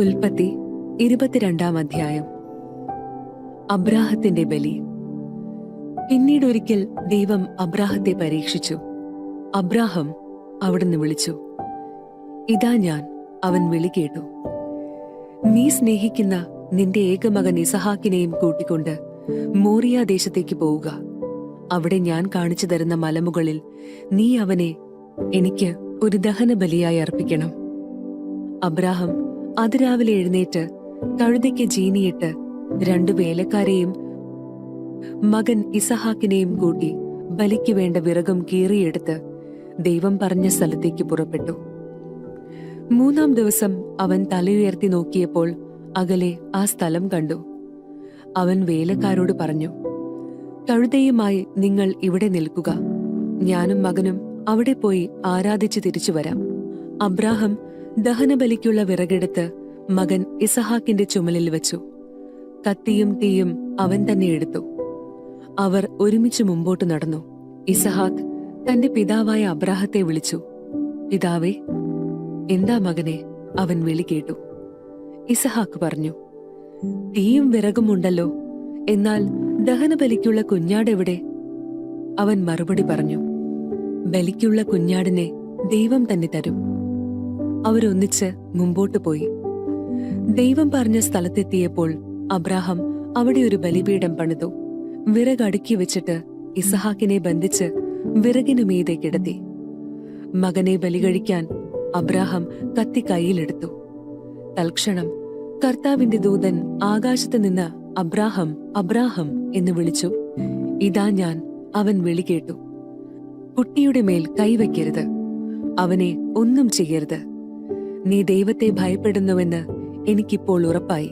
ഉൽപ്പത്തി ഇരുപത്തിരണ്ടാം അധ്യായം. അബ്രാഹത്തിന്റെ ബലി. പിന്നീടൊരിക്കൽ ദൈവം അബ്രാഹത്തെ പരീക്ഷിച്ചു. അബ്രാഹം അവിടുന്ന് വിളിച്ചു ഇതാ ഞാൻ അവൻ വിളി കേട്ടു. നീ സ്നേഹിക്കുന്ന നിന്റെ ഏകമകൻ ഇസഹാക്കിനെയും കൂട്ടിക്കൊണ്ട് മോറിയ ദേശത്തേക്ക് പോവുക. അവിടെ ഞാൻ കാണിച്ചു തരുന്ന മലമുകളിൽ നീ അവനെ എനിക്ക് ഒരു ദഹന ബലിയായി അർപ്പിക്കണം. അബ്രാഹം അതിരാവിലെ എഴുന്നേറ്റ് കഴുതയ്ക്ക് ജീനിയിട്ട് രണ്ടു വേലക്കാരെയും മകൻ ഇസഹാക്കിനെയും കൂട്ടി ബലിക്ക് വേണ്ട വിറകും കീറിയെടുത്ത് ദൈവം പറഞ്ഞ സ്ഥലത്തേക്ക് പുറപ്പെട്ടു. മൂന്നാം ദിവസം അവൻ തലയുയർത്തി നോക്കിയപ്പോൾ അകലെ ആ സ്ഥലം കണ്ടു. അവൻ വേലക്കാരോട് പറഞ്ഞു കഴുതയുമായി നിങ്ങൾ ഇവിടെ നിൽക്കുക. ഞാനും മകനും അവിടെ പോയി ആരാധിച്ചു തിരിച്ചു വരാം. അബ്രാഹം ദഹനബലിക്കുള്ള വിറകെടുത്ത് മകൻ ഇസഹാക്കിന്റെ ചുമലിൽ വെച്ചു. കത്തിയും തീയും അവൻ തന്നെ എടുത്തു. അവർ ഒരുമിച്ച് മുമ്പോട്ട് നടന്നു. ഇസഹാക്ക് തന്റെ പിതാവായ അബ്രാഹത്തെ വിളിച്ചു. പിതാവേ എന്താ മകനെ? അവൻ വിളി കേട്ടു. ഇസഹാക്ക് പറഞ്ഞു തീയും വിറകുമുണ്ടല്ലോ എന്നാൽ ദഹനബലിക്കുള്ള കുഞ്ഞാടെവിടെ അവൻ മറുപടി പറഞ്ഞു ബലിക്കുള്ള കുഞ്ഞാടിനെ ദൈവം തന്നെ തരും. അവരൊന്നിച്ച് മുമ്പോട്ട് പോയി. ദൈവം പറഞ്ഞ സ്ഥലത്തെത്തിയപ്പോൾ അബ്രാഹം അവിടെ ഒരു ബലിപീഠം പണിതു. വിറകടുക്കി വെച്ചിട്ട് ഇസഹാക്കിനെ ബന്ധിച്ച് വിറകിനു മീതെ കിടത്തി. മകനെ ബലികഴിക്കാൻ അബ്രാഹം കത്തി കൈയിലെടുത്തു തൽക്ഷണം കർത്താവിന്റെ ദൂതൻ ആകാശത്ത് നിന്ന് അബ്രാഹം അബ്രാഹം എന്ന് വിളിച്ചു. ഇതാ ഞാൻ അവൻ വിളി കേട്ടു. കുട്ടിയുടെ മേൽ കൈവയ്ക്കരുത്. അവനെ ഒന്നും ചെയ്യരുത്. നീ ദൈവത്തെ ഭയപ്പെടുന്നുവെന്ന് എനിക്കിപ്പോൾ ഉറപ്പായി.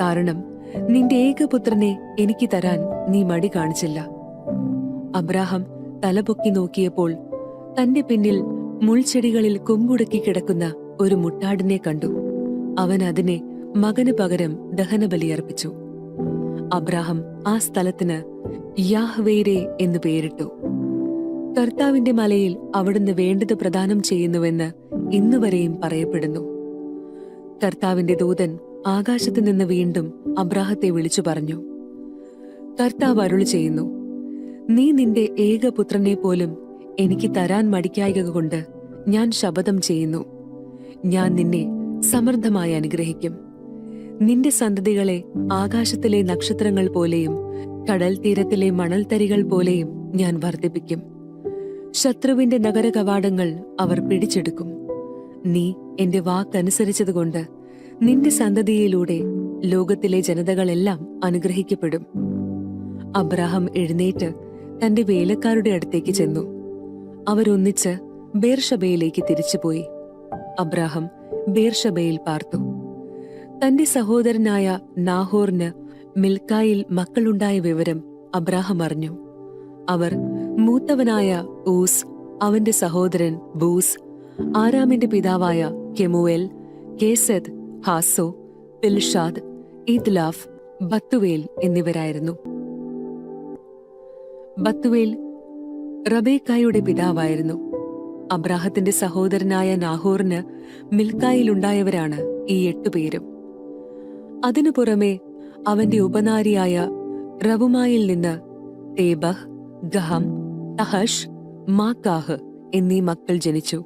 കാരണം നിന്റെ ഏകപുത്രനെ എനിക്ക് തരാൻ നീ മടി കാണിച്ചില്ല. അബ്രാഹം തലപൊക്കി നോക്കിയപ്പോൾ തന്റെ പിന്നിൽ മുൾച്ചെടികളിൽ കൊമ്പുടക്കി കിടക്കുന്ന ഒരു മുട്ടാടിനെ കണ്ടു. അവൻ അതിനെ മകന് പകരം ദഹനബലിയർപ്പിച്ചു അബ്രാഹം ആ സ്ഥലത്തിന് യാഹ്വേരെ എന്ന് പേരിട്ടു. കർത്താവിന്റെ മലയിൽ അവിടുന്ന് വേണ്ടത് പ്രദാനം ചെയ്യുന്നുവെന്ന് ഇന്നുവരെയും പറയപ്പെടുന്നു. കർത്താവിന്റെ ദൂതൻ ആകാശത്ത് നിന്ന് വീണ്ടും അബ്രാഹത്തെ വിളിച്ചു പറഞ്ഞു. കർത്താവ് അരുൾ ചെയ്യുന്നു നീ നിന്റെ ഏകപുത്രനെ പോലും എനിക്ക് തരാൻ മടിക്കായക കൊണ്ട് ഞാൻ ശപഥം ചെയ്യുന്നു. ഞാൻ നിന്നെ സമൃദ്ധമായി അനുഗ്രഹിക്കും. നിന്റെ സന്തതികളെ ആകാശത്തിലെ നക്ഷത്രങ്ങൾ പോലെയും കടൽ തീരത്തിലെ മണൽത്തരികൾ പോലെയും ഞാൻ വർദ്ധിപ്പിക്കും. ശത്രുവിന്റെ നഗര കവാടങ്ങൾ അവർ പിടിച്ചെടുക്കും. നീ എന്റെ വാക്കനുസരിച്ചതുകൊണ്ട് നിന്റെ സന്തതിയിലൂടെ ലോകത്തിലെ ജനതകളെല്ലാം അനുഗ്രഹിക്കപ്പെടും. അബ്രാഹം എഴുന്നേറ്റ് തന്റെ വേലക്കാരുടെ അടുത്തേക്ക് ചെന്നു. അവരൊന്നിച്ച് ബേർഷബയിലേക്ക് തിരിച്ചുപോയി. അബ്രാഹം ബേർഷബയിൽ പാർത്തു. തന്റെ സഹോദരനായ നാഹോറിന് മിൽക്കായിൽ മക്കളുണ്ടായ വിവരം അബ്രാഹം അറിഞ്ഞു. അവർ മൂത്തവനായ ഊസ് അവന്റെ സഹോദരൻ ബൂസ് ആരാമിന്റെ പിതാവായ കെമുവേൽ കേസദ് ഹാസോ ദിൽഷാദ് ഇദ്ലാഫ് ബത്തുവേൽ എന്നിവരായിരുന്നു. ബത്തുവേൽ റബേക്കായുടെ പിതാവായിരുന്നു. അബ്രാഹത്തിന്റെ സഹോദരനായ നാഹോറിന് മിൽക്കായിലുണ്ടായവരാണ് ഈ എട്ടുപേരും അതിനു പുറമെ അവന്റെ ഉപനാരിയായ റവുമായിൽ നിന്ന് തേബഹ് ഗഹം തഹഷ് മാക്കാഹ് എന്നീ മക്കൾ ജനിച്ചു.